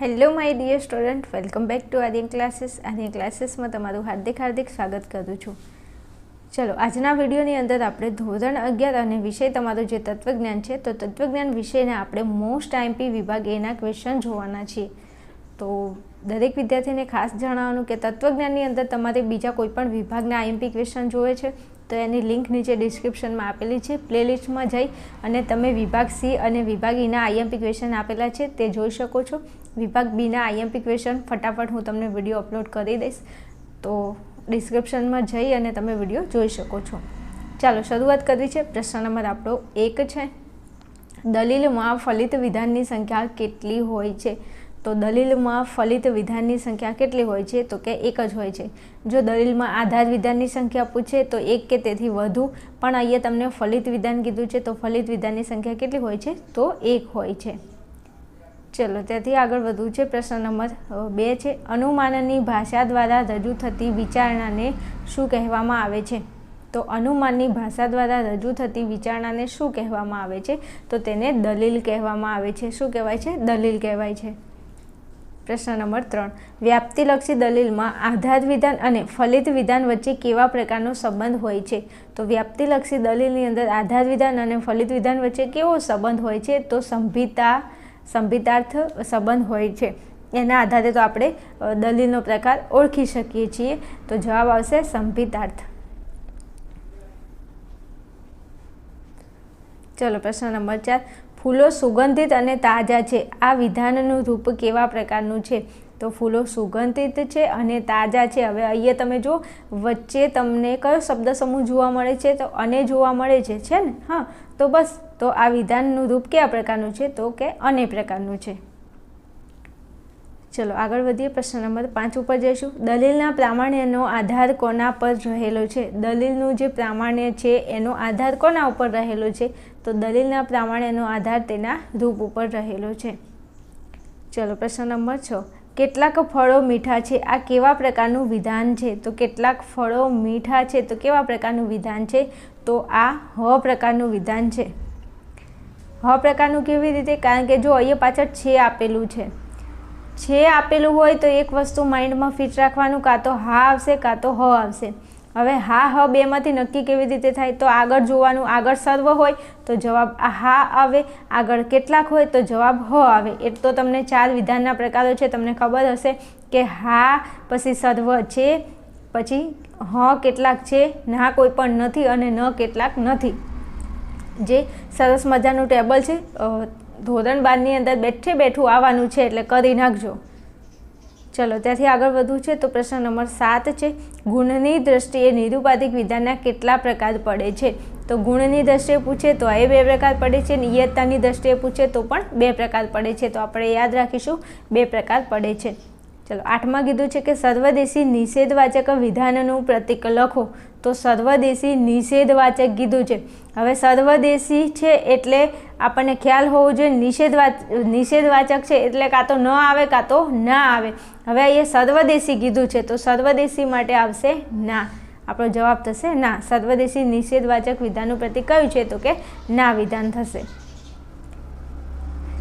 Hello my dear student welcome back to Aryan classes Aryan ક્લાસીસમાં તમારું હાર્દિક હાર્દિક સ્વાગત કરું છું. ચલો, આજના વિડીયોની અંદર આપણે ધોરણ અગિયાર અને વિષય તમારું જે તત્વજ્ઞાન છે, તો તત્વજ્ઞાન વિષયના આપણે મોસ્ટ આઈમ્પી વિભાગ એના ક્વેશ્ચન જોવાના છીએ. તો દરેક વિદ્યાર્થીને ખાસ જણાવવાનું કે તત્વજ્ઞાનની અંદર તમારે બીજા કોઈ પણ વિભાગના આઈએમપી ક્વેશ્ચન જોવે છે, તો એની લિંક નીચે ડિસ્ક્રિપ્શનમાં આપેલી છે. પ્લેલિસ્ટમાં જઈ અને તમે વિભાગ સી અને વિભાગ ઈના આઈએમપી ક્વેશ્ચન આપેલા છે, તે જોઈ શકો છો. વિભાગ બીના આઈએમપી ક્વેશ્ચન ફટાફટ હું તમને વીડિયો અપલોડ કરી દઈશ. તો ડિસ્ક્રિપ્શનમાં જઈ અને તમે વીડિયો જોઈ શકો છો. ચાલો, શરૂઆત કરવી છે. પ્રશ્ન નંબર આપણો એક છે. દલીલમાં ફલિત વિધાનની સંખ્યા કેટલી હોય છે? તો દલીલમાં ફલિત વિધાનની સંખ્યા કેટલી હોય છે? તો કે એક જ હોય છે. જો દલીલમાં આધાર વિધાનની સંખ્યા પૂછે, તો એક કે તેથી વધુ. પણ અહીંયા તમને ફલિત વિધાન કીધું છે, તો ફલિત વિધાનની સંખ્યા કેટલી હોય છે? તો એક હોય છે. ચલો ત્યાંથી આગળ વધવું છે, પ્રશ્ન નંબર બે છે. અનુમાનની ભાષા દ્વારા રજૂ થતી વિચારણાને શું કહેવામાં આવે છે? તો અનુમાનની ભાષા દ્વારા રજૂ થતી વિચારણાને શું કહેવામાં આવે છે? તો તેને દલીલ કહેવામાં આવે છે. શું કહેવાય છે? દલીલ કહેવાય છે. પ્રશ્ન નંબર ત્રણ. વ્યાપ્તિલક્ષી દલીલમાં આધાર વિધાન અને ફલિત વિધાન વચ્ચે કેવા પ્રકારનો સંબંધ હોય છે? તો વ્યાપ્તિલક્ષી દલીલની અંદર આધાર વિધાન અને ફલિત વિધાન વચ્ચે કેવો સંબંધ હોય છે? તો સંભિતા સંભિતાર્થ સંબંધ હોય છે. એના આધારે તો આપણે દલીલનો પ્રકાર ઓળખી શકીએ છીએ. તો જવાબ આવશે સંભિતાર્થ. ચલો, પ્રશ્ન નંબર ચાર. ફૂલો સુગંધિત અને તાજા છે. આ વિધાનનું રૂપ કેવા પ્રકારનું છે? તો ફૂલો સુગંધિત છે અને તાજા છે. હવે અહીંયા તમે જો વચ્ચે તમને કયો શબ્દ સમૂહ જોવા મળે છે? તો અને જોવા મળે છે. છે ને? હા. તો બસ, તો આ વિધાનનું રૂપ કયા પ્રકારનું છે? તો કે અને પ્રકારનું છે. ચલો, આગળ વધીએ પ્રશ્ન નંબર પાંચ ઉપર જઈશું. દલીલના પ્રામાણ્યનો આધાર કોના પર રહેલો છે? દલીલનું જે પ્રામાણ્ય છે, એનો આધાર કોના ઉપર રહેલો છે? તો દલીલના પ્રામાણ્યનો આધાર તેના રૂપ ઉપર રહેલો છે. ચલો, પ્રશ્ન નંબર છ. કેટલાક ફળો મીઠા છે? આ કેવા પ્રકારનું વિધાન છે? તો કેટલાક ફળો મીઠા છે, તો કેવા પ્રકારનું વિધાન છે? તો આ હ પ્રકારનું વિધાન છે. હ પ્રકારનું કેવી રીતે? કારણ કે જો અહીંયા પાછળ છે આપેલું છે. છે આપેલું હોય તો એક વસ્તુ માઇન્ડમાં ફિટ રાખવાનું, કાં તો હા આવશે, કાં તો હ આવશે. હવે હા, હ, બેમાંથી નક્કી કેવી રીતે થાય તો આગળ જોવાનું, આગળ સર્વ હોય તો જવાબ હા આવે. આગળ કેટલાક હોય તો જવાબ હ આવે. એ તો તમને ચાર વિધાનના પ્રકારો છે, તમને ખબર હશે કે હા, પછી સર્વ છે, પછી હ કેટલાક છે, ના કોઈ પણ નથી અને ન કેટલાક નથી. જે સરસ મજાનું ટેબલ છે ધોરણ બારની અંદર બેઠે બેઠું આવવાનું છે, એટલે કરી નાખજો. ચલો, ત્યાંથી આગળ વધવું છે તો પ્રશ્ન નંબર સાત છે. ગુણની દ્રષ્ટિએ નિરુપાધિક વિધાનના કેટલા પ્રકાર પડે છે? તો ગુણની દ્રષ્ટિએ પૂછે તો એ બે પ્રકાર પડે છે, નિયતતાની દ્રષ્ટિએ પૂછે તો પણ બે પ્રકાર પડે છે. તો આપણે યાદ રાખીશું, બે પ્રકાર પડે છે. ચલો, આઠમાં કીધું છે કે સર્વદેશી નિષેધવાચક વિધાનનું પ્રતિક લખો. તો સર્વદેશી નિષેધવાચક કીધું છે. હવે સર્વદેશી છે એટલે આપણને ખ્યાલ હોવો જોઈએ, નિષેધવાચ, નિષેધવાચક છે એટલે કાં તો ન આવે, કાં તો ના આવે. હવે અહીંયા સર્વદેશી કીધું છે, તો સર્વદેશી માટે આવશે ના. આપણો જવાબ થશે ના. સર્વદેશી નિષેધવાચક વિધાનનું પ્રતિક કયું છે? તો કે ના વિધાન થશે.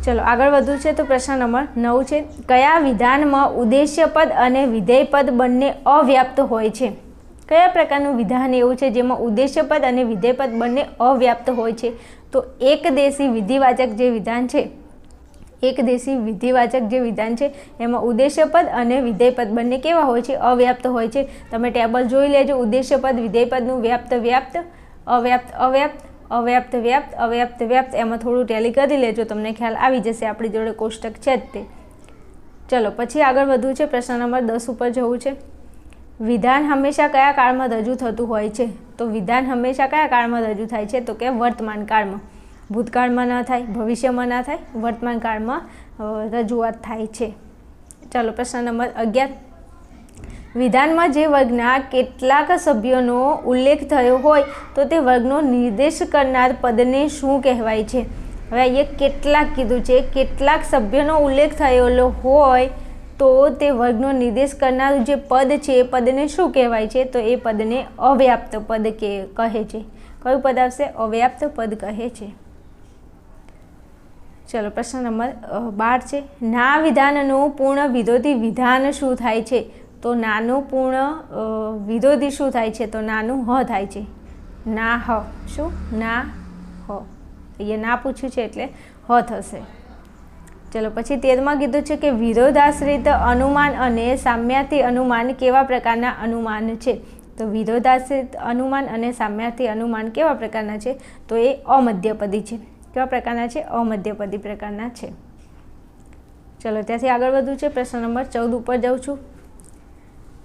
ચલો, આગળ વધુ છે તો પ્રશ્ન નંબર નવ છે. કયા વિધાનમાં ઉદ્દેશ્ય પદ અને વિધેય પદ બંને અવ્યાપ્ત હોય છે? કયા પ્રકારનું વિધાન એવું છે જેમાં ઉદ્દેશ્ય પદ અને વિધેય પદ બંને અવ્યાપ્ત હોય છે? તો એક દેશી વિધિવાચક જે વિધાન છે એક દેશી વિધિવાચક જે વિધાન છે, એમાં ઉદ્દેશ્યપદ અને વિધેયપદ બંને કેવા હોય છે? અવ્યાપ્ત હોય છે. તમે ટેબલ જોઈ લેજો. ઉદ્દેશ્યપદ, વિધેયપદનું વિધેય પદનું વ્યાપ્ત વ્યાપ્ત, અવ્યાપ્ત અવ્યાપ્ત. અવ્યાપ્ત, વ્યાપ્ત અવ્યાપ્ત, વ્યાપ્ત, એમાં થોડું ટેલી કરી લેજો, તમને ખ્યાલ આવી જશે, આપણી જોડે કોષ્ટક છે જ તે. ચલો, પછી આગળ વધવું છે, પ્રશ્ન નંબર દસ ઉપર જવું છે. વિધાન હંમેશા કયા કાળમાં રજૂ થતું હોય છે? તો વિધાન હંમેશા કયા કાળમાં રજૂ થાય છે? તો કે વર્તમાન કાળમાં. ભૂતકાળમાં ન થાય, ભવિષ્યમાં ના થાય, વર્તમાન કાળમાં રજૂઆત થાય છે. ચાલો, પ્રશ્ન નંબર અગિયાર. વિધાનમાં જે વર્ગના કેટલાક સભ્યોનો ઉલ્લેખ થયો હોય, તો તે વર્ગનો નિર્દેશ કરનાર પદને શું કહેવાય છે? હવે અહીંયા કેટલાક કીધું છે, કેટલાક સભ્યોનો ઉલ્લેખ થયેલો હોય, તો તે વર્ગનો નિર્દેશ કરનારું જે પદ છે, એ પદને શું કહેવાય છે? તો એ પદને અવ્યાપ્ત પદ કે કહે છે. કયું પદ આવશે? અવ્યાપ્ત પદ કહે છે. ચલો, પ્રશ્ન નંબર બાર છે. ના વિધાનનું પૂર્ણ વિરોધી વિધાન શું થાય છે? તો નાનું પૂર્ણ વિરોધી શું થાય છે? તો નાનું હ થાય છે. ના હ. શું? ના હ. અહીંયા ના પૂછ્યું છે એટલે હ થશે. ચલો, પછી તેરમાં કીધું છે કે વિરોધાશ્રિત અનુમાન અને સામ્યાથી અનુમાન કેવા પ્રકારના અનુમાન છે? તો વિરોધાશ્રિત અનુમાન અને સામ્યાથી અનુમાન કેવા પ્રકારના છે? તો એ અમધ્યપદી છે. કેવા પ્રકારના છે? અમધ્યપદી પ્રકારના છે. ચલો, ત્યાંથી આગળ વધવું છે. પ્રશ્ન નંબર ચૌદ ઉપર જાઉં છું.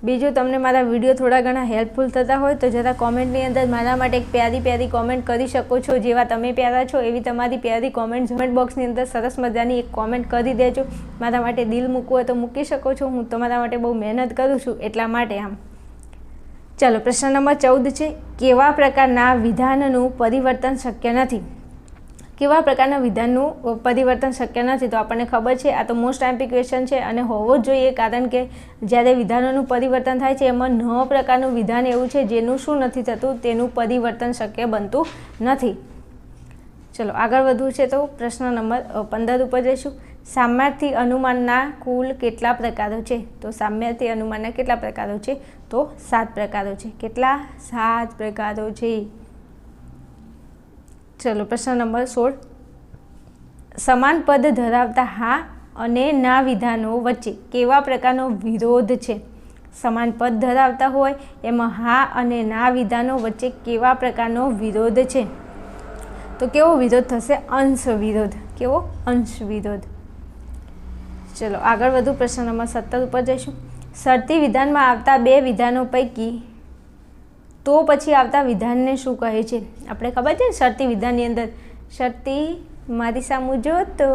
બીજું તમને મારા વીડિયો થોડા ઘણા હેલ્પફુલ થતા હોય તો જરા કોમેન્ટની અંદર મારા માટે એક પ્યારી પ્યારી કોમેન્ટ કરી શકો છો. જેવા તમે પ્યારા છો એવી તમારી પ્યારી કોમેન્ટ કોમેન્ટ બોક્સની અંદર સરસ મજાની એક કોમેન્ટ કરી દેજો. મારા માટે દિલ મૂકવું હોય તો મૂકી શકો છો. હું તમારા માટે બહુ મહેનત કરું છું એટલા માટે આમ. ચાલો, પ્રશ્ન નંબર ચૌદ છે, કેવા પ્રકારના વિધાનનું પરિવર્તન શક્ય નથી? કેવા પ્રકારના વિધાનનું પરિવર્તન શક્ય નથી તો આપણને ખબર છે, આ તો મોસ્ટ આઈમ્પી ક્વેશ્ચન છે અને હોવો જ જોઈએ કારણ કે જ્યારે વિધાનોનું પરિવર્તન થાય છે, એમાં નવ પ્રકારનું વિધાન એવું છે, જેનું શું નથી થતું, તેનું પરિવર્તન શક્ય બનતું નથી. ચલો, આગળ વધવું છે તો પ્રશ્ન નંબર પંદર ઉપર જઈશું. સામ્યાર્થી અનુમાનના કુલ કેટલા પ્રકારો છે? તો સામ્યાર્થી અનુમાનના કેટલા પ્રકારો છે? તો સાત પ્રકારો છે. કેટલા? સાત પ્રકારો છે. ચલો, પ્રશ્ન નંબર સોળ. સમાન પદ ધરાવતા હા અને ના વિધાનો વચ્ચે કેવા પ્રકારનો વિરોધ છે? સમાન પદ ધરાવતા હોય એમાં હા અને ના વિધાનો વચ્ચે કેવા પ્રકારનો વિરોધ છે? તો કેવો વિરોધ થશે? અંશ વિરોધ કેવો? અંશ વિરોધ ચલો, આગળ વધુ પ્રશ્ન નંબર સત્તર ઉપર જઈશું. શરતી વિધાનમાં આવતા બે વિધાનો પૈકી તો પછી આવતા વિધાનને શું કહે છે? આપણે ખબર છે ને, શરતી વિધાનની અંદર? શરતી, મારી સામું જો તો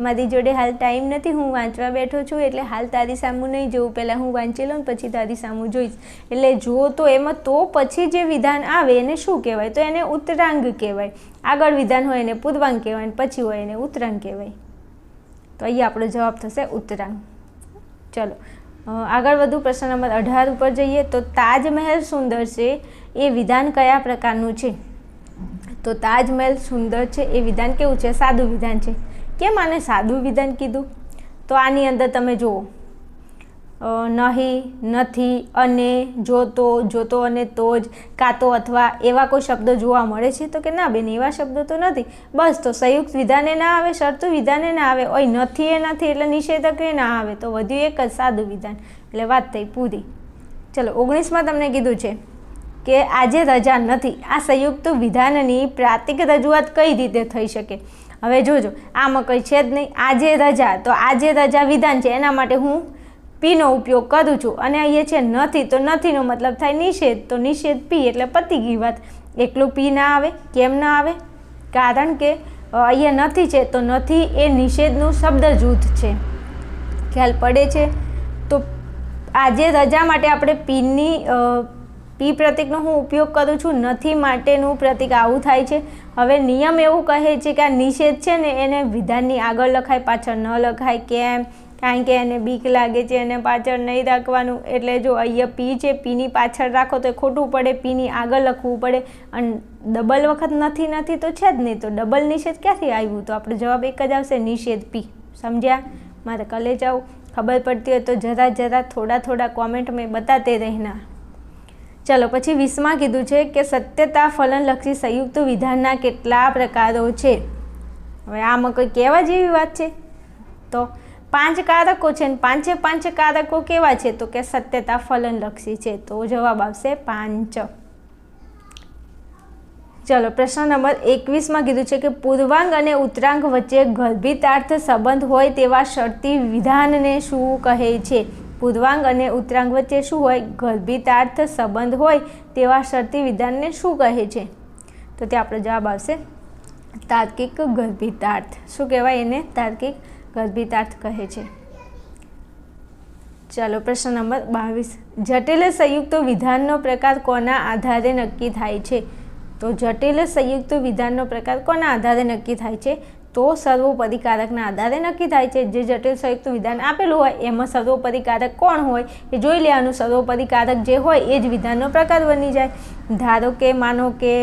મારી જોડે હાલ ટાઈમ નથી, હું વાંચવા બેઠો છું, એટલે હાલ તારી સામું નહીં જોઉં. પહેલાં હું વાંચી લઉં પછી તારી સામું જોઈશ. એટલે જો તો એમાં તો પછી જે વિધાન આવે એને શું કહેવાય? તો એને ઉત્તરાંગ કહેવાય. આગળ વિધાન હોય એને પૂર્વાંગ કહેવાય પછી હોય એને ઉત્તરાંગ કહેવાય. તો અહીંયા આપણો જવાબ થશે ઉત્તરાંગ. ચલો. આગળ વધુ પ્રશ્ન નંબર અઢાર ઉપર જઈએ તો તાજમહેલ સુંદર છે એ વિધાન કયા પ્રકારનું છે? તો તાજમહેલ સુંદર છે એ વિધાન કેવું છે? સાદું વિધાન છે. કેમ આને સાદું વિધાન કીધું? તો આની અંદર તમે જુઓ. નહીં, નથી, અને, જોતો જોતો અને તો જ, કાતો અથવા એવા કોઈ શબ્દો જોવા મળે છે? તો કે ના બેન, એવા શબ્દો તો નથી. બસ તો સંયુક્ત વિધાને ના આવે, શરતું વિધાને ના આવે. ઓય, નથી એ નથી એટલે નિષેધક એ ના આવે. તો વધ્યું એક જ સાદું વિધાન. એટલે વાત થઈ પૂરી. ચલો, ઓગણીસમાં તમને કીધું છે કે આજે રજા નથી. આ સંયુક્ત વિધાનની પ્રાતિક રજૂઆત કઈ રીતે થઈ શકે? હવે જોજો. આમાં કંઈ છે જ નહીં. આજે રજા. તો આજે રજા વિધાન છે. એના માટે હું પીનો ઉપયોગ કરું છું. અને અહીંયા છે નથી તો નથીનો મતલબ થાય નિષેધ. તો નિષેધ પી એટલે પતી ગઈ વાત એકલું પી ના આવે, કેમ ના આવે? કારણ કે અહીંયા નથી છે તો નથી એ નિષેધનું શબ્દ જૂથ છે. ખ્યાલ પડે છે? તો આજે રજા માટે આપણે પીની પી પ્રતિકનો હું ઉપયોગ કરું છું. નથી માટેનું પ્રતિક આવું થાય છે. હવે નિયમ એવું કહે છે કે આ નિષેધ છે ને એને વિધાનની આગળ લખાય, પાછળ ન લખાય, કેમ? કારણ કે એને બીક લાગે છે એને પાછળ નહીં રાખવાનું. એટલે જો અહીંયા પી છે, પીની પાછળ રાખો તો ખોટું પડે, પીની આગળ લખવું પડે. અને ડબલ વખત નથી નથી તો છે જ નહીં. તો ડબલ નિષેધ ક્યાંથી આવ્યું? તો આપણો જવાબ એક જ આવશે, નિષેધ પી. સમજ્યા? મારે કલે આવું. ખબર પડતી હોય તો જરા જરા, થોડા થોડા કોમેન્ટ મેં બતાતે રહેના. ચલો, પછી વીસમાં કીધું છે કે સત્યતા ફલનલક્ષી સંયુક્ત વિધાનના કેટલા પ્રકારો છે? હવે આમાં કોઈ કહેવા જેવી વાત છે? તો પાંચ કારકો છે ને પાંચે પાંચ કારકો કેવા છે? તો કે સત્યતા ફલનલક્ષી છે. તો જવાબ આવશે પાંચ. ચલો, પ્રશ્ન નંબર એકવીસમાં કીધું છે કે પૂર્વાંગ અને ઉત્તરાંગ વચ્ચે ગર્ભિતાર્થ સંબંધ હોય તેવા શરતી વિધાનને શું કહે છે? પૂર્વાંગ અને ઉત્તરાંગ વચ્ચે શું હોય? ગર્ભિતાર્થ સંબંધ હોય તેવા શરતી વિધાનને શું કહે છે? તો તે આપણો જવાબ આવશે તાર્કિક ગર્ભિતાર્થ. શું કહેવાય એને? તાર્કિક ગર્ભિતાર્થ કહે છે. ચાલો પ્રશ્ન નંબર બાવીસ. જટિલ સંયુક્ત વિધાનનો પ્રકાર કોના આધારે નક્કી થાય છે? તો જટિલ સંયુક્ત વિધાનનો પ્રકાર કોના આધારે નક્કી થાય છે? તો સર્વોપરી કારકના આધારે નક્કી થાય છે. જે જટિલ સંયુક્ત વિધાન આપેલું હોય, એમાં સર્વોપરી કારક કોણ હોય એ જોઈ લેવાનું. સર્વોપરી કારક જે હોય એ જ વિધાનનો પ્રકાર બની જાય. ધારો કે, માનો કે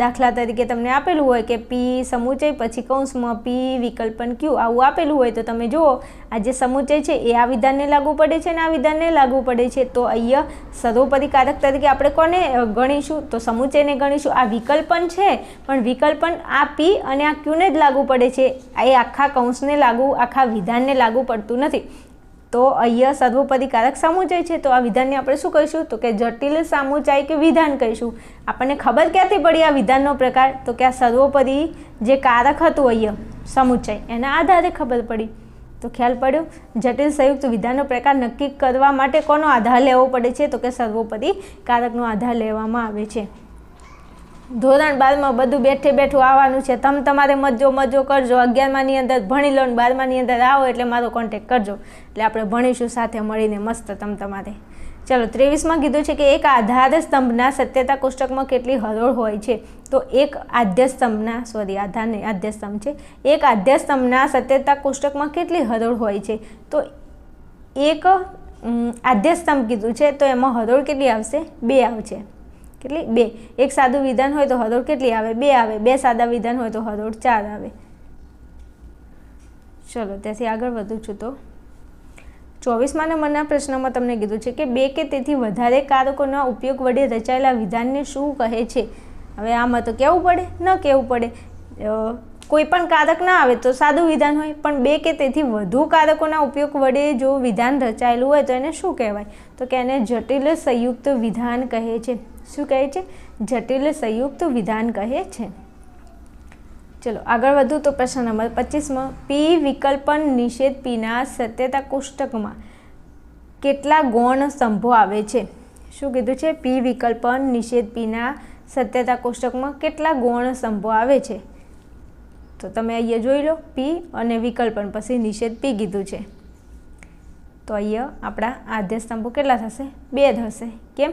દાખલા તરીકે તમને આપેલું હોય કે પી સમુચય પછી કૌંસમાં પી વિકલ્પન ક્યુ આવું આપેલું હોય તો તમે જુઓ, આ જે સમુચય છે એ આ વિધાનને લાગુ પડે છે અને આ વિધાનને લાગુ પડે છે. તો અહીંયા સર્વોપરી કારક તરીકે આપણે કોને ગણીશું? તો સમુચયને ગણીશું. આ વિકલ્પન છે, પણ વિકલ્પન આ પી અને આ ક્યુને જ લાગુ પડે છે. એ આખા કૌંસને લાગુ, આખા વિધાનને લાગુ પડતું નથી. તો અહીંયા સર્વોપરી કારક સામુચાય છે. તો આ વિધાનને આપણે શું કહીશું? તો કે જટિલ સામુચાય કે વિધાન કહીશું. આપણને ખબર ક્યાંથી પડી આ વિધાનનો પ્રકાર? તો કે આ સર્વોપરી જે કારક હતું અહીંયા સમુચાય એના આધારે ખબર પડી. તો ખ્યાલ પડ્યો? જટિલ સંયુક્ત વિધાનનો પ્રકાર નક્કી કરવા માટે કોનો આધાર લેવો પડે છે? તો કે સર્વોપરી કારકનો આધાર લેવામાં આવે છે. ધોરણ બારમાં બધું બેઠે બેઠું આવવાનું છે. તમ તમારે મજો મજો કરજો. અગિયારમાની અંદર ભણી લો ને બારમાની અંદર આવો એટલે મારો કોન્ટેક કરજો. એટલે આપણે ભણીશું સાથે મળીને મસ્ત તમ તમારે. ચલો, ત્રેવીસમાં કીધું છે કે એક આધાર સ્તંભના સત્યતા કોષ્ટકમાં કેટલી હરોળ હોય છે? તો એક આધ્યસ્તંભના સોરી આધાર નહીં આદ્યસ્તંભ છે. એક આદ્ય સ્તંભના સત્યતા કોષ્ટકમાં કેટલી હરોળ હોય છે? તો એક આધ્યસ્તંભ કીધું છે, તો એમાં હરોળ કેટલી આવશે? બે આવશે. કેટલી? બે. એક સાદું વિધાન હોય તો હરોળ કેટલી આવે? બે આવે. બે સાદા વિધાન હોય તો હરોળ ચાર આવે. ચલો, ત્યાંથી આગળ વધું છું તો. ચોવીસમાં નંબરના પ્રશ્નમાં તમને કીધું છે કે બે કે તેથી વધારે કારકોના ઉપયોગ વડે રચાયેલા વિધાનને શું કહે છે? હવે આમાં તો કહેવું પડે? ન કહેવું પડે? કોઈ પણ કારક ના આવે તો સાદું વિધાન હોય. પણ બે કે તેથી વધુ કારકોના ઉપયોગ વડે જો વિધાન રચાયેલું હોય તો એને શું કહેવાય? તો કે એને જટિલ સંયુક્ત વિધાન કહે છે. શું કહે છે? જટિલ સંયુક્ત વિધાન કહે છે. ચલો, આગળ વધુ તો પ્રશ્ન નંબર પચીસમાં, પી વિકલ્પન નિષેધ પીના સત્યતા કોષ્ટકમાં કેટલા ગૌણ સ્તંભો આવે છે? શું કીધું છે? પી વિકલ્પન નિષેધ પીના સત્યતા કોષ્ટકમાં કેટલા ગૌણ સ્તંભો આવે છે? તો તમે અહીંયા જોઈ લો, પી અને વિકલ્પન પછી નિષેધ પી કીધું છે. તો અહીંયા આપણા આદ્ય સ્તંભો કેટલા થશે? બે થશે. કેમ?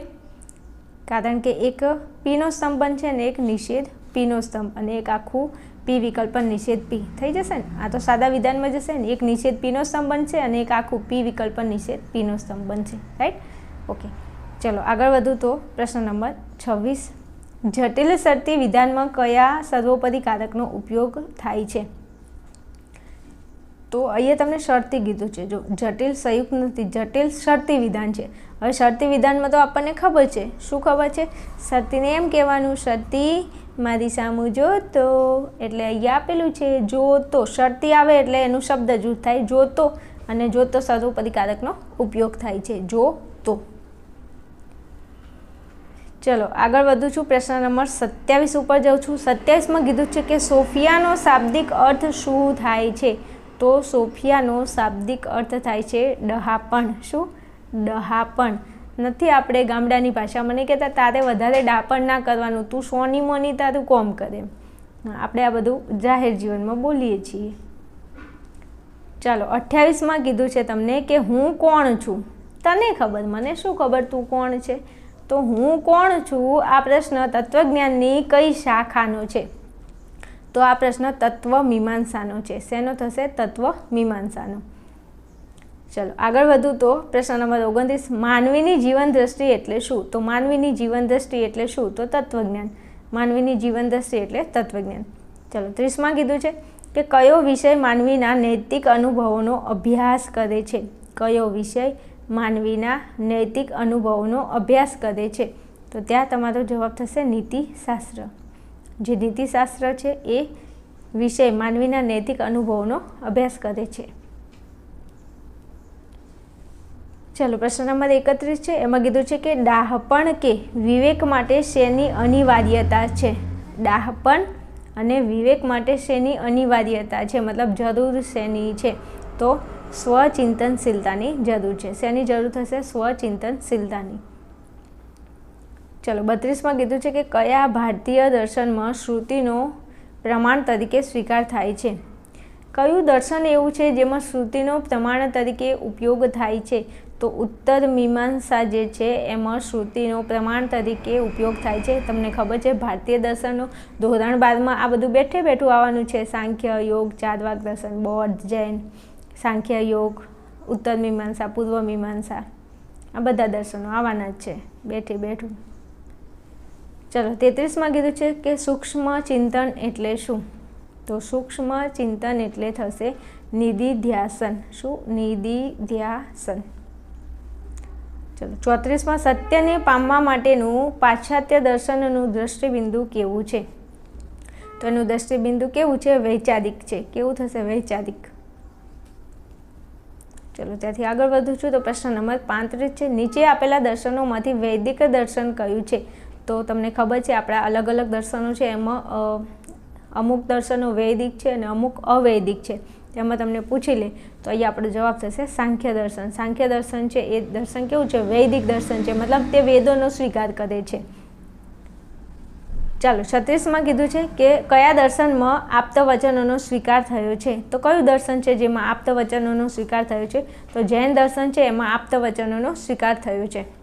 કારણ કે એક પીનો સ્તંભ બનશે અને એક નિષેધ પીનો સ્તંભ અને એક આખું પી વિકલ્પ નિષેધ પી. થઈ જશે ને? આ તો સાદા વિધાનમાં જશે ને? એક નિષેધ પીનો સ્તંભ બનશે અને એક આખું પી વિકલ્પ નિષેધ પીનો સ્તંભ બનશે. રાઈટ ઓકે ચલો, આગળ વધુ તો પ્રશ્ન નંબર છવ્વીસ. જટિલ શરતી વિધાનમાં કયા સર્વોપરી કારકનો ઉપયોગ થાય છે? તો અહીંયા તમને શરતી કીધું છે. જો જટિલ સંયુક્ત નથી, જટિલ શરતી વિધાન છે. હવે શરતી વિધાનમાં તો આપણને ખબર છે. શું ખબર છે? શરતીને એમ કહેવાનું, શરતી, મારી સામું જોતો. એટલે અહીંયા આપેલું છે, જોતો. શરતી આવે એટલે એનું શબ્દ જૂથ થાય, જોતો. અને જોતો સર્વોપરી કારકનો ઉપયોગ થાય છે જો તો ચલો, આગળ વધું છું. પ્રશ્ન નંબર સત્યાવીસ ઉપર જાઉં છું. સત્યાવીસમાં કીધું છે કે સોફિયાનો શાબ્દિક અર્થ શું થાય છે? તો સોફિયાનો શાબ્દિક અર્થ થાય છે ડહાપણ. શું? ડહાપણ. નથી આપણે ગામડાની ભાષા. મને કહેતા, તારે વધારે ડાપણ ના કરવાનું. તું સોની મોની તારું કોમ કરે. આપણે આ બધું જાહેર જીવનમાં બોલીએ છીએ. ચાલો, અઠ્યાવીસમાં કીધું છે તમને કે હું કોણ છું? તને ખબર? મને શું ખબર તું કોણ છે? તો હું કોણ છું? આ પ્રશ્ન તત્વજ્ઞાનની કઈ શાખાનો છે? તો આ પ્રશ્ન તત્વ મીમાંસાનો છે. શેનો થશે? તત્વ મીમાંસાનો. ચલો, આગળ વધુ તો પ્રશ્ન નંબર ઓગણત્રીસ. માનવીની જીવન દ્રષ્ટિ એટલે શું? તો માનવીની જીવન દ્રષ્ટિ એટલે શું? તો તત્વજ્ઞાન. માનવીની જીવન દ્રષ્ટિ એટલે તત્વજ્ઞાન. ચલો, ત્રીસમાં કીધું છે કે કયો વિષય માનવીના નૈતિક અનુભવોનો અભ્યાસ કરે છે? કયો વિષય માનવીના નૈતિક અનુભવોનો અભ્યાસ કરે છે? તો ત્યાં તમારો જવાબ થશે નીતિશાસ્ત્ર. જે નીતિશાસ્ત્ર છે એ વિષય માનવીના નૈતિક અનુભવોનો અભ્યાસ કરે છે. ચાલો, પ્રશ્ન નંબર એકત્રીસ છે. એમાં કીધું છે કે ડાહપણ કે વિવેક માટે શેની અનિવાર્યતા છે? ડાહપણ અને વિવેક માટે શેની અનિવાર્યતા છે? મતલબ જરૂર શેની છે? તો સ્વચિંતનશીલતાની જરૂર છે. શેની જરૂર થશે? સ્વચિંતનશીલતાની. ચલો, બત્રીસમાં કીધું છે કે કયા ભારતીય દર્શનમાં શ્રુતિનો પ્રમાણ તરીકે સ્વીકાર થાય છે? કયું દર્શન એવું છે જેમાં શ્રુતિનો પ્રમાણ તરીકે ઉપયોગ થાય છે? તો ઉત્તર મીમાંસા જે છે, એમાં શ્રુતિનો પ્રમાણ તરીકે ઉપયોગ થાય છે. તમને ખબર છે, ભારતીય દર્શનનો ધોરણ બારમાં આ બધું બેઠે બેઠું આવવાનું છે. સાંખ્ય યોગ ચારવાક દર્શન, બૌદ્ધ, જૈન, સાંખ્ય યોગ, ઉત્તર મીમાંસા, પૂર્વ મીમાંસા. આ બધા દર્શનો આવવાના જ છે. બેઠે બેઠું. ચલો, તેત્રીસમાં કીધું છે કે સૂક્ષ્મ ચિંતન એટલે શું? તો સૂક્ષ્મ ચિંતન એટલે થશે નિધિધ્યાસન. શું? નિધિધ્યાસન. ચલો, ચોત્રીસમાં સત્યને પામવા માટેનું પાશ્ચાત્ય દર્શનનું દ્રષ્ટિબિંદુ કેવું છે? તો એનું દ્રષ્ટિબિંદુ કેવું છે? વૈચારિક છે. કેવું થશે? વૈચારિક. ચલો, ત્યાંથી આગળ વધું છું તો પ્રશ્ન નંબર પાંત્રીસ છે. નીચે આપેલા દર્શનોમાંથી વૈદિક દર્શન કયું છે? તો તમને ખબર છે, આપણા અલગ અલગ દર્શનો છે, એમાં અમુક દર્શનો વૈદિક છે અને અમુક અવૈદિક છે. તેમાં તમને પૂછી લે તો અહીંયા આપણો જવાબ થશે સાંખ્ય દર્શન. સાંખ્ય દર્શન છે, એ દર્શન કેવું છે? વૈદિક દર્શન છે. મતલબ તે વેદોનો સ્વીકાર કરે છે. ચાલો, છત્રીસમાં કીધું છે કે કયા દર્શનમાં આપ્ત વચનોનો સ્વીકાર થયો છે? તો કયું દર્શન છે જેમાં આપ્ત વચનોનો સ્વીકાર થયો છે? તો જૈન દર્શન છે, એમાં આપ્ત વચનોનો સ્વીકાર થયો છે.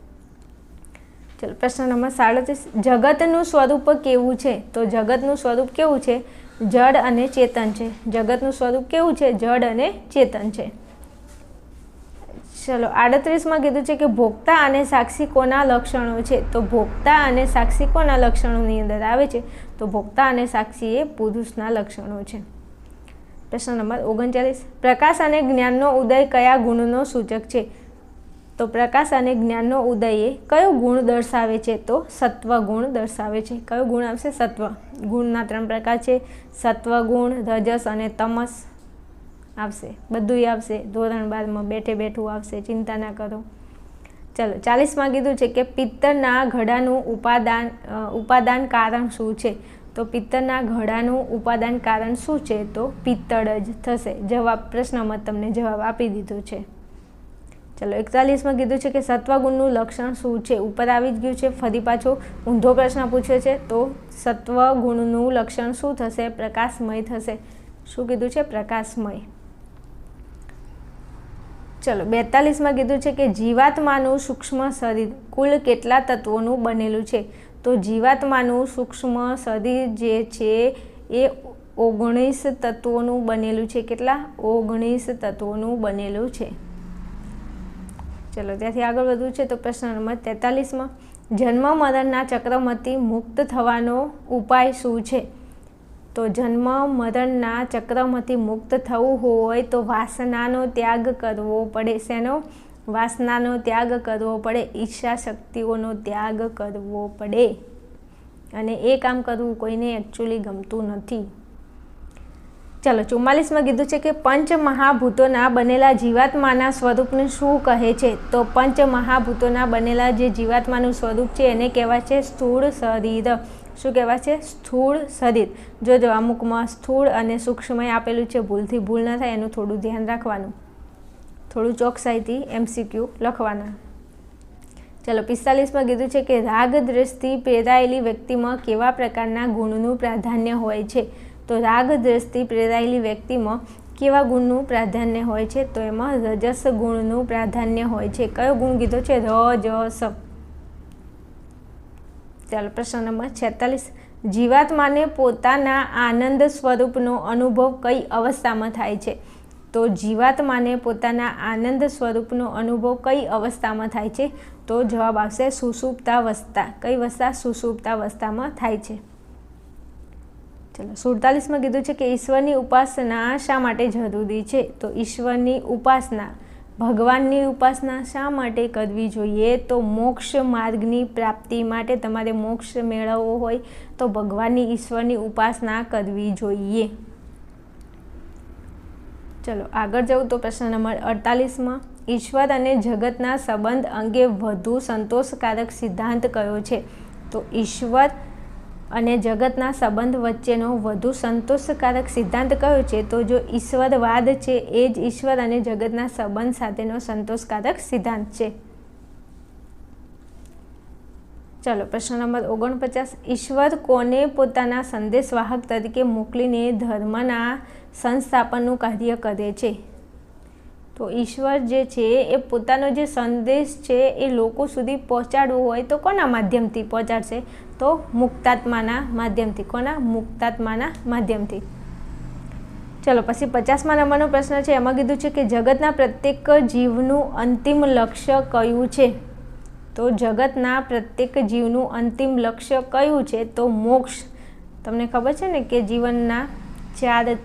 ચલો, પ્રશ્ન નંબર સાડત્રીસ. જગતનું સ્વરૂપ કેવું છે? તો જગતનું સ્વરૂપ કેવું છે? જડ અને ચેતન છે. જગતનું સ્વરૂપ કેવું છે? જડ અને ચેતન છે. ચલો, આડત્રીસમાં કીધું છે કે ભોગતા અને સાક્ષી કોના લક્ષણો છે? તો ભોગતા અને સાક્ષી કોના લક્ષણોની અંદર આવે છે? તો ભોગતા અને સાક્ષી એ પુરુષના લક્ષણો છે. પ્રશ્ન નંબર ઓગણચાલીસ. પ્રકાશ અને જ્ઞાનનો ઉદય કયા ગુણનો સૂચક છે? તો પ્રકાશ અને જ્ઞાનનો ઉદય એ કયો ગુણ દર્શાવે છે? તો સત્વ ગુણ દર્શાવે છે. કયો ગુણ આવશે? સત્વ. ગુણના ત્રણ પ્રકાર છે. સત્વ ગુણ, રજસ અને તમસ આવશે. બધું આવશે. ધોરણ બારમાં બેઠે બેઠું આવશે. ચિંતા ના કરો. ચાલો, ચાલીસમાં કીધું છે કે પિત્તરના ઘડાનું ઉપાદાન ઉપાદાન કારણ શું છે? તો પિત્તરના ઘડાનું ઉપાદાન કારણ શું છે? તો પિત્તળ જ થશે. જવાબ, પ્રશ્નમાં તમને જવાબ આપી દીધો છે. ચલો, એકતાલીસમાં કીધું છે કે સત્વગુણનું લક્ષણ શું છે? ઉપર આવી જ ગયું છે. ફરી પાછો ઊંધો પ્રશ્ન પૂછ્યો છે. તો સત્વગુણનું લક્ષણ શું થશે? પ્રકાશમય થશે. શું કીધું છે? પ્રકાશમય. ચલો, બેતાલીસમાં કીધું છે કે જીવાત્માનું સૂક્ષ્મ શરીર કુલ કેટલા તત્વોનું બનેલું છે? તો જીવાત્માનું સૂક્ષ્મ શરીર જે છે, એ ઓગણીસ તત્વોનું બનેલું છે. કેટલા? ઓગણીસ તત્વોનું બનેલું છે. ચલો, ત્યાંથી આગળ વધવું છે તો પ્રશ્ન નંબર તેતાલીસમાં, જન્મ મરણના ચક્રમાંથી મુક્ત થવાનો ઉપાય શું છે? તો જન્મ મરણના ચક્રમાંથી મુક્ત થવું હોય તો વાસનાનો ત્યાગ કરવો પડે, શેનો? વાસનાનો ત્યાગ કરવો પડે ઈચ્છા શક્તિઓનો ત્યાગ કરવો પડે. અને એ કામ કરવું કોઈને એકચ્યુઅલી ગમતું નથી. ચાલો, ચુમ્માલીસમાં કીધું છે કે પંચ મહાભૂતોના બનેલા જીવાત્માના સ્વરૂપને શું કહે છે? તો પંચ મહાભૂતોના બનેલા જે જીવાત્માનું સ્વરૂપ છે, એને કહેવાય છે સ્થૂળ શરીર. શું કહેવાય છે? સ્થૂળ શરીર. જો જો, અમુકમાં સ્થૂળ અને સૂક્ષ્મય આપેલું છે ભૂલથી ભૂલ ના થાય, એનું થોડું ધ્યાન રાખવાનું. થોડું ચોકસાઈથી એમસીક્યુ લખવાના. ચાલો, પિસ્તાલીસમાં કીધું છે કે રાગ દ્રષ્ટિ પેરાયેલી વ્યક્તિમાં કેવા પ્રકારના ગુણનું પ્રાધાન્ય હોય છે? તો રાગ દ્રષ્ટિ પ્રેરાયેલી વ્યક્તિમાં કેવા ગુણનું પ્રાધાન્ય હોય છે? તો એમાં રજસ ગુણનું પ્રાધાન્ય હોય છે. કયો ગુણ કીધો છે? રજસ. ચાલો, પ્રશ્ન નંબર છેતાલીસ. જીવાત્માને પોતાના આનંદ સ્વરૂપનો અનુભવ કઈ અવસ્થામાં થાય છે? તો જીવાત્માને પોતાના આનંદ સ્વરૂપનો અનુભવ કઈ અવસ્થામાં થાય છે? તો જવાબ આવશે સુસુપ્તાવસ્થા કઈ અવસ્થા? સુસુપ્તાવસ્થામાં થાય છે. ચલો. સુડતાલીસમાં કીધું છે કે ઈશ્વરની ઉપાસના શા માટે જરૂરી છે? તો ઈશ્વરની ઉપાસના, ભગવાનની ઉપાસના શા માટે કરવી જોઈએ? તો મોક્ષ માર્ગની પ્રાપ્તિ માટે તમારે મોક્ષ મેળવવો હોય તો ભગવાનની ઈશ્વરની ઉપાસના કરવી જોઈએ. ચલો, આગળ જવું તો પ્રશ્ન નંબર અડતાલીસમાં. ઈશ્વર અને જગતના સંબંધ અંગે વધુ સંતોષકારક સિદ્ધાંત કયો છે? તો ઈશ્વર અને જગતના સંબંધ વચ્ચેનો વધુ સંતોષકારક સિદ્ધાંત કયો છે? તો જો ઈશ્વરવાદ છે, એ જ ઈશ્વર અને જગતના સંબંધ સાથેનો સંતોષકારક સિદ્ધાંત છે. ચલો, પ્રશ્ન નંબર ઓગણપચાસ. ઈશ્વર કોને પોતાના સંદેશવાહક તરીકે મોકલીને ધર્મના સંસ્થાપનનું કાર્ય કરે છે? તો ઈશ્વર જે છે, એ પોતાનો જે સંદેશ છે, એ લોકો સુધી પહોંચાડવો હોય તો કોના માધ્યમથી પહોંચાડશે? તો મુક્તાત્માના માધ્યમથી. કોના? મુક્તાત્માના માધ્યમથી. ચલો, પછી પચાસમા નંબરનો પ્રશ્ન છે. એમાં કીધું છે કે જગતના પ્રત્યેક જીવનું અંતિમ લક્ષ્ય કયું છે? તો જગતના પ્રત્યેક જીવનું અંતિમ લક્ષ્ય કયું છે? તો મોક્ષ. તમને ખબર છે ને કે જીવનના ચાર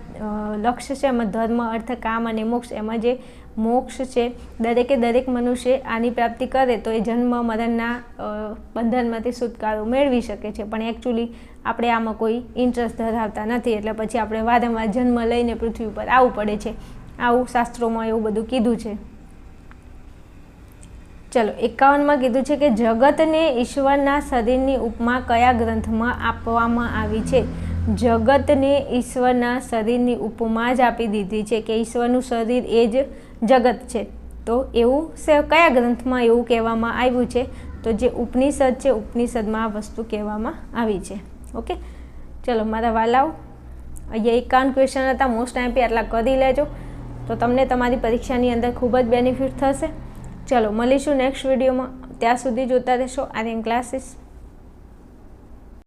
લક્ષ્ય છે એમાં ધર્મ, અર્થ, કામ અને મોક્ષ, એમાં જે મોક્ષ છે. દરેકે દરેક મનુષ્ય આની પ્રાપ્તિ કરે તો એ જન્મ મરણના બંધનમાંથી છુટકારો મેળવી શકે છે. પણ એકચ્યુઅલી આપણે આમાં કોઈ ઇન્ટરેસ્ટ ધરાવતા નથી. એટલે પછી આપણે વારંવાર જન્મ લઈને પૃથ્વી ઉપર આવવું પડે છે. આવું શાસ્ત્રોમાં એવું બધું કીધું છે. ચલો, એકાવનમાં કીધું છે કે જગતને ઈશ્વરના શરીરની ઉપમા કયા ગ્રંથમાં આપવામાં આવી છે? જગતને ઈશ્વરના શરીરની ઉપમા જ આપી દીધી છે કે ઈશ્વરનું શરીર એ જ જગત છે. તો એવું કયા ગ્રંથમાં એવું કહેવામાં આવ્યું છે? તો જે ઉપનિષદ છે, ઉપનિષદમાં આ વસ્તુ કહેવામાં આવી છે. ઓકે? ચલો, મારા વાલાઓ, અહીંયા એકાવન ક્વેશ્ચન હતા મોસ્ટ આઈપી આટલા કરી લેજો. તો તમને તમારી પરીક્ષાની અંદર ખૂબ જ બેનિફિટ થશે. ચલો, મળીશું નેક્સ્ટ વિડીયોમાં ત્યાં સુધી જોતા રહેશો. આર્યન ક્લાસીસ